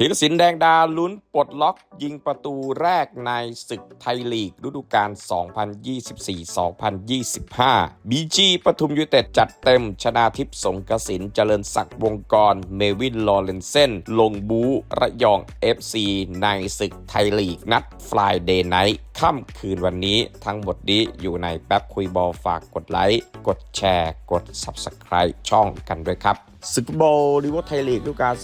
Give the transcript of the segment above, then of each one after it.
ธีรศิลป์แดงดาลุ้นปลดล็อกยิงประตูแรกในศึกไทยลีกฤดูกาล 2024-2025 บีจีปทุมยูเต็ดจัดเต็มชนาทิพย์สงกสินเจริญศักดิ์วงกร เมวินลอเรนเซนลงบูระยอง FC ในศึกไทยลีกนัดฟลายเดย์ไนท์ค่ำคืนวันนี้ทั้งหมดนี้อยู่ในแป๊บคุยบอลฝากกดไลค์ กดแชร์ กด Subscribe ช่องกันด้วยครับ ศึกฟุตบอลลิเวอร์ไทยลีกฤดูกาล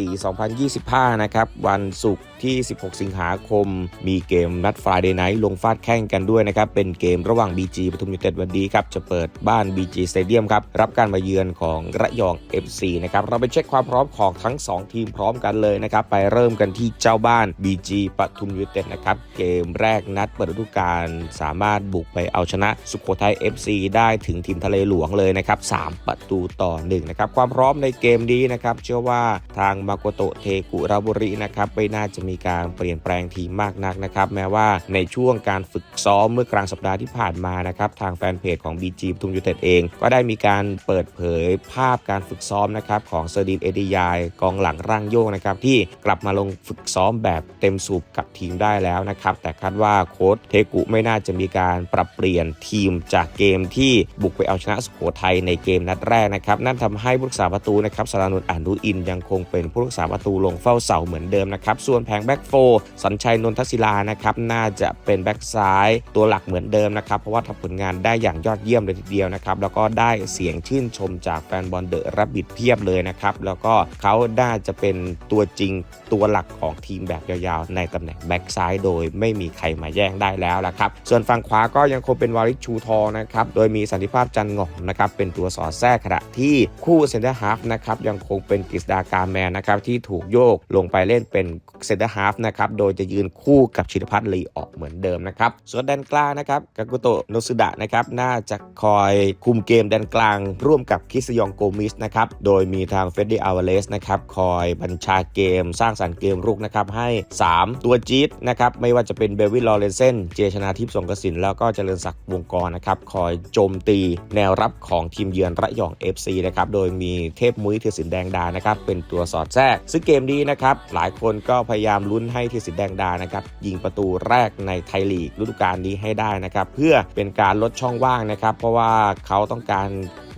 2024-2025 นะครับ วันศุกร์ที่ 16 สิงหาคม มีเกมนัดฟรายเดย์ไนท์ลงฟาดแข่งกันด้วยนะครับ เป็นเกมระหว่าง BG ปทุมยูเต็ดวันนี้ครับ จะเปิดบ้าน BG Stadium ครับ รับการมาเยือนของระยอง FC นะครับ เราไปเช็คความพร้อมของทั้ง 2 ทีมพร้อมกันเลยนะครับ ไปเริ่มกันที่เจ้าบ้าน BG ปทุมยูเต็ดนะครับ เกมแรกนัดเปิดฤดูกาลสามารถบุกไปเอาชนะสุโขทัย FC ได้ถึงทีมทะเลหลวงเลยนะครับ 3 ประตูต่อ 1นะครับความพร้อมในเกมนี้นะครับเชื่อว่าทางมาโกโตเทกุราบุรินะครับไม่น่าจะมีการเปลี่ยนแปลงทีมมากนักนะครับแม้ว่าในช่วงการฝึกซ้อมเมื่อกลางสัปดาห์ที่ผ่านมานะครับทางแฟนเพจของ BG ปทุมยูเต็ดเอง ก็ได้มีการเปิดเผยภาพการฝึกซ้อมนะครับของเซอร์ดินเอดียายกองหลังร่างโยกนะครับที่กลับมาลงฝึกซ้อมแบบเต็มสูบกับทีมได้แล้วนะครับแต่คาดว่าโค้ชเทกุไม่น่าจะมีการปรับเปลี่ยนทีมจากเกมที่บุกไปเอาชนะสุโขทัยในเกมนัดแรกนะครับนั่นทำให้ผู้รักษาประตูนะครับสรานุนอนุอินยังคงเป็นผู้รักษาประตูลงเฝ้าเสาเหมือนเดิมนะครับส่วนแผงแบ็กโฟร์สัญชัยนนทศิลานะครับน่าจะเป็นแบ็กซ้ายตัวหลักเหมือนเดิมนะครับเพราะว่าทำผลงานได้อย่างยอดเยี่ยมเลยทีเดียวนะครับแล้วก็ได้เสียงชื่นชมจากแฟนบอลเดอะรับบิดเพียบเลยนะครับแล้วก็เขาน่าจะเป็นตัวจริงตัวหลักของทีมแบบยาวๆ ในตำแหน่งแบ็กซ้ายโดยไม่มีใครมาแย่งได้แล้วละครับส่วนฝั่งขวาก็ยังคงเป็นวาริชชูทองนะครับโดยมีสันติภาพจันงอกนะครับเป็นตัวสอดแทรกขณะที่คู่เซนเตอร์ฮาฟนะครับยังคงเป็นกฤษดาการแมนนะครับที่ถูกโยกลงไปเล่นเป็นเซนเตอร์ฮาฟนะครับโดยจะยืนคู่กับชินพัฒน์ลีออกเหมือนเดิมนะครับส่วนแดนกลางนะครับกากุโตะโนสุดะนะครับน่าจะคอยคุมเกมแดนกลาง ร่วมกับคิสยองโกมิสนะครับโดยมีทางเฟดดี้อาวาเลสนะครับคอยบัญชาเกม สร้างสรรค์เกมรุกนะครับให้ 3 ตัวจี๊ดนะครับไม่ว่าจะเป็นเบวินลอเรนเซนเจชนาทิพย์สงกสินแล้วก็เจริญศักดิ์วงกรนะครับคอยโจมตีแนวรับของทีมเยือนระยอง FC นะครับโดยมีเทพมุ้ยเทยสินแดงดานะครับเป็นตัวสอดแทรก ซึ่งเกมนี้นะครับหลายคนก็พยายามลุ้นให้เทยสินแดงดานะครับยิงประตูแรกในไทยลีกฤดูกาลนี้ให้ได้นะครับเพื่อเป็นการลดช่องว่างนะครับเพราะว่าเขาต้องการ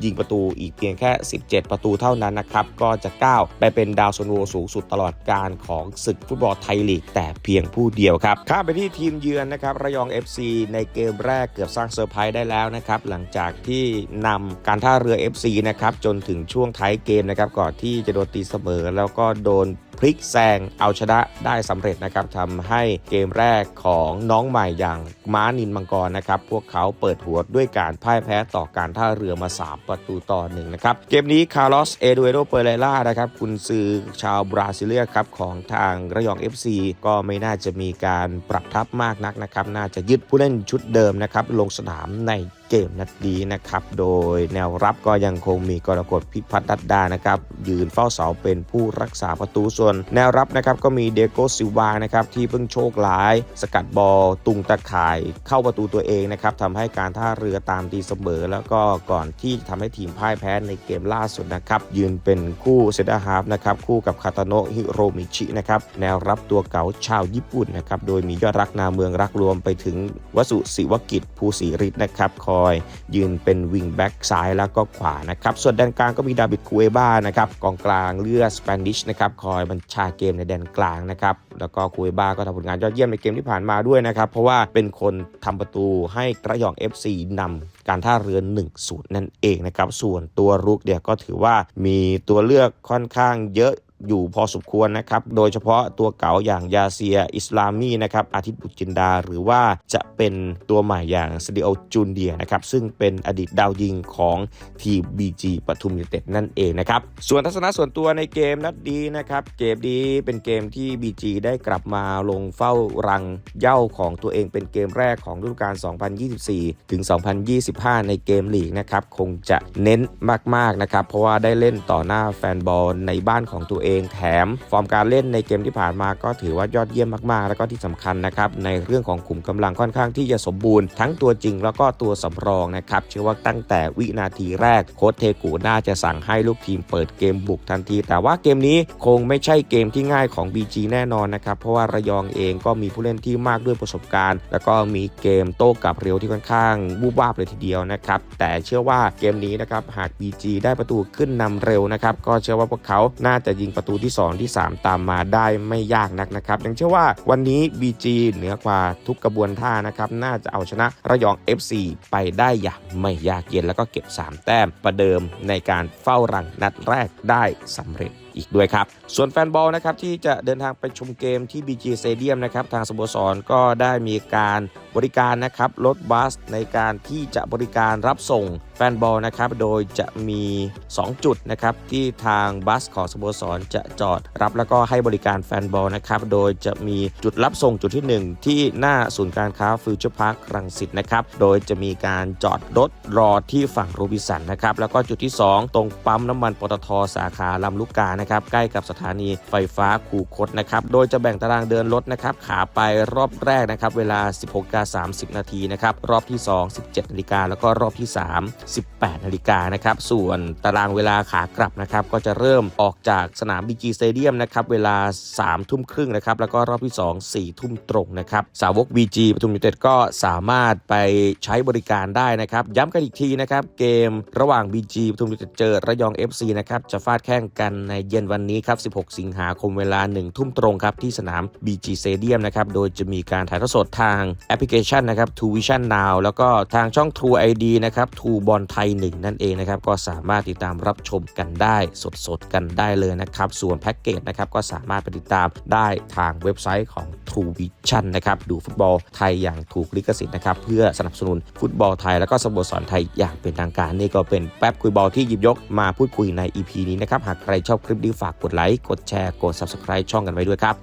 ยิงประตูอีกเพียงแค่ 17 ประตูเท่านั้นนะครับก็จะก้าวไปเป็นดาวซันโวสูงสุดตลอดการของศึกฟุตบอลไทยลีก แต่เพียงผู้เดียวครับข้ามไปที่ทีมเยือนนะครับระยอง FC ในเกมแรกเกือบสร้างเซอร์ไพรส์ได้แล้วนะครับหลังจากที่นำการท่าเรือ FC นะครับจนถึงช่วงท้ายเกมนะครับก่อนที่จะโดนตีเสมอ แล้วก็โดน พลิกแซงเอาชนะได้สำเร็จนะครับทำให้เกมแรกของน้องใหม่อย่างม้านินมังกรนะครับพวกเขาเปิดหัวด้วยการพ่ายแพ้ต่อการท่าเรือมา 3 ประตูต่อหนึ่งนะครับเกมนี้คาร์ลอสเอดูเอโดเปเรล่านะครับคุณซือชาวบราซิเลียครับของทางระยอง FC ก็ไม่น่าจะมีการปรับทับมากนักนะครับน่าจะยึดผู้เล่นชุดเดิมนะครับลงสนามในเกมนัดนี้นะครับ โดยแนวรับก็ยังคงมีกรกฎพิพัฒน์ดัดดานะครับ ยืนเฝ้าเสาเป็นผู้รักษาประตูส่วน แนวรับนะครับก็มีเดโกซิวานะครับที่เพิ่งโชคร้าย สกัดบอลตุงตะข่ายเข้าประตูตัวเองนะครับทำให้การท่าเรือตามตีเสมอ แล้วก็ก่อนที่จะทำให้ทีมพ่ายแพ้ในเกมล่าสุดนะครับ ยืนเป็นคู่เซนเตอร์ฮาฟนะครับคู่กับคาตาโนะฮิโรมิชินะครับแนวรับตัวเก๋าชาวญี่ปุ่นนะครับโดยมียอดรักนาเมืองรักรวมไปถึงวสุศิวกิจภูศรีฤทธิ์นะครับคอย ยืนเป็นวิงแบ็กซ้ายแล้วก็ขวานะครับส่วนแดนกลางก็มีดาบิดคูเอบ้านะครับกองกลางเลือดสเปนิชนะครับคอยบัญชาเกมในแดนกลางนะครับแล้วก็คูเอบ้าก็ทำผลงานยอดเยี่ยมในเกมที่ผ่านมาด้วยนะครับเพราะว่าเป็นคนทำประตูให้กระยอง FC นำการท่าเรือ1-0นั่นเองนะครับส่วนตัวรุกเดียก็ถือว่ามีตัวเลือกค่อนข้างเยอะ อยู่พอสมควรนะครับ โดยเฉพาะตัวเก่าอย่างยาเซียอิสลามีนะครับอาทิตย์บุตรจินดา หรือว่าจะเป็นตัวใหม่อย่างสเดียจูนเดียนะครับ ซึ่งเป็นอดีตดาวยิงของทีม BG ปทุมยูเต็ดนั่นเองนะครับ ส่วนทัศนะส่วนตัวในเกมนัดดีนะครับ เกมนี้เป็นเกมที่ BG ได้กลับมาลงเฝ้ารังเย้าของตัวเองเป็นเกมแรกของฤดูกาล 2024 ถึง 2025 ในเกมลีกนะครับ คงจะเน้นมากๆนะครับ เพราะว่าได้เล่นต่อหน้าแฟนบอลในบ้านของตัวเองแถม ฟอร์มการเล่นในเกมที่ผ่านมาก็ถือว่ายอดเยี่ยมมากๆ แล้วก็ที่สำคัญนะครับในเรื่องของขุมกำลังค่อนข้างที่จะสมบูรณ์ทั้งตัวจริงแล้วก็ตัวสำรองนะครับเชื่อว่าตั้งแต่วินาทีแรกโค้ชเทกูน่าจะสั่งให้ลูกทีมเปิดเกมบุกทันที แต่ว่าเกมนี้คงไม่ใช่เกมที่ง่ายของ BG แน่นอนนะครับเพราะว่าระยองเองก็มีผู้เล่นที่มากด้วยประสบการณ์ แล้วก็มีเกมโต้กลับเร็วที่ค่อนข้างวูบวาบเลยทีเดียวนะครับแต่เชื่อว่าเกมนี้นะครับหาก BG ได้ประตูขึ้นนำเร็วนะครับก็เชื่อว่าพวกเขาน่าจะยิงประตูที่ 2 ที่ 3 ตามมาได้ไม่ยากนักนะครับยังเชื่อว่าวันนี้ BG เหนือกว่าทุกกระบวนท่านะครับน่าจะเอาชนะระยอง FC ไปได้อย่างไม่ยากเย็นแล้วก็เก็บ 3 แต้มประเดิมในการเฝ้ารังนัดแรกได้สำเร็จ อีกด้วยครับ ส่วนแฟนบอลนะครับที่จะเดินทางไปชมเกมที่ BG Stadium นะครับทางสโมสรก็ได้มีการบริการนะครับรถบัสในการที่จะบริการรับส่งแฟนบอลนะครับโดยจะมี 2 จุดนะครับที่ทางบัสของสโมสรจะจอดรับแล้วก็ให้บริการแฟนบอลนะครับโดยจะมีจุดรับส่งจุดที่ 1 ที่หน้าศูนย์การค้าฟิวเจอร์พาร์ครังสิตนะครับโดยจะมีการจอดรถรอที่ฝั่งโรบิสันนะครับแล้วก็จุดที่ 2 ตรงปั๊มน้ำมันปตทสาขาลำลูกกานะครับใกล้กับสถานีไฟฟ้าคูคตนะครับโดยจะแบ่งตารางเดินรถนะครับขาไปรอบแรกนะครับเวลา 16กา30 นาทีนะครับรอบที่ 2 17นาฬิกาแล้วก็รอบที่ 3 18นาฬิกานะครับส่วนตารางเวลาขากลับนะครับก็จะเริ่มออกจากสนาม BG Stadium นะครับเวลา 3 ทุ่มครึ่งนะครับแล้วก็รอบที่ 2 4 ทุ่มตรงนะครับสาวก BG ปทุมยูไนเต็ดก็สามารถไปใช้บริการได้นะครับย้ำกันอีกทีนะครับเกมระหว่าง BG ปทุมยูไนเต็ดเจอระยอง FC นะครับจะฟาดแข่งกันในเย็นวันนี้ครับ 16 สิงหาคมเวลา 1 ทุ่มตรงครับที่สนาม BG Stadium นะครับ โดยจะมีการถ่ายทอดสดทางแอปพลิเคชันนะครับ True Vision Now แล้วก็ทางช่อง True ID นะครับ True บอลไทย 1 นั่นเองนะครับ ก็สามารถติดตามรับชมกันได้สดๆ กันได้เลยนะครับ ส่วนแพ็กเกจนะครับก็สามารถไปติดตามได้ทางเว็บไซต์ของ True Vision นะครับ ดูฟุตบอลไทยอย่างถูกลิขสิทธิ์นะครับเพื่อสนับสนุนฟุตบอลไทย แล้วก็สโมสรไทยอย่างเป็นทางการนี่ก็เป็นแป๊บคุยบอลที่หยิบยกมาพูดคุยใน EP นี้นะครับหากใครชอบคลิปนี้ฝากกดไลค์กดแชร์กด Subscribe ช่องกันไว้ด้วยครับ